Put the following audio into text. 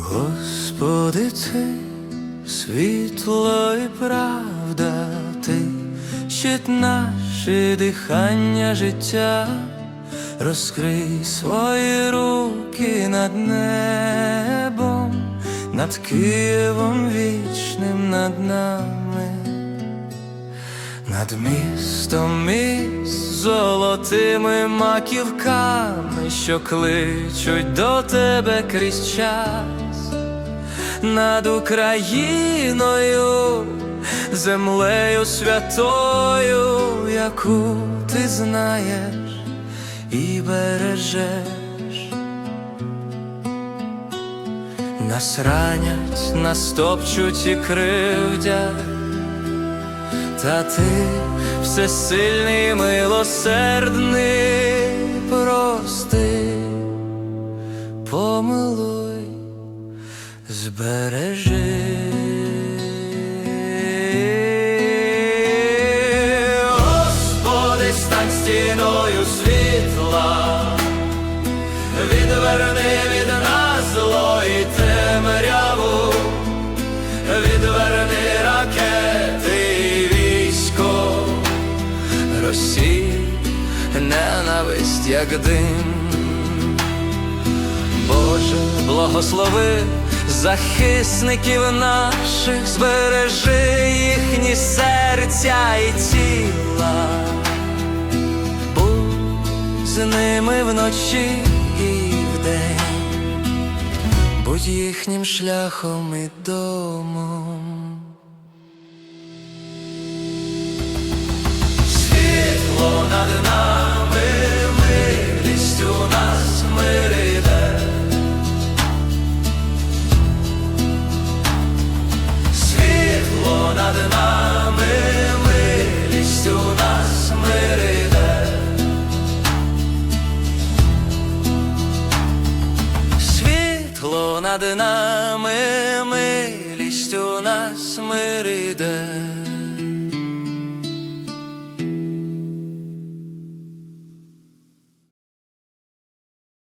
Господи, ти світло і правда, ти щит наше дихання життя, розкрий свої руки над небом, над Києвом вічним над нами. Над містом міст золотими маківками, що кличуть до тебе крізь час, над Україною, землею святою, яку ти знаєш і бережеш. Нас ранять, нас топчуть і кривдять. Та ти всесильний милосердний, прости, помилуй, збережи. Господи, стань стіною світла, відверни від нас зло і темряву, відверни ракети і військо, Росії ненависть, як дим. Боже, благослови захисників наших, збережи їхні серця і тіла, будь з ними вночі і вдень, будь їхнім шляхом і домом. Нас мир іде. Світло над нами, милість у нас мир іде.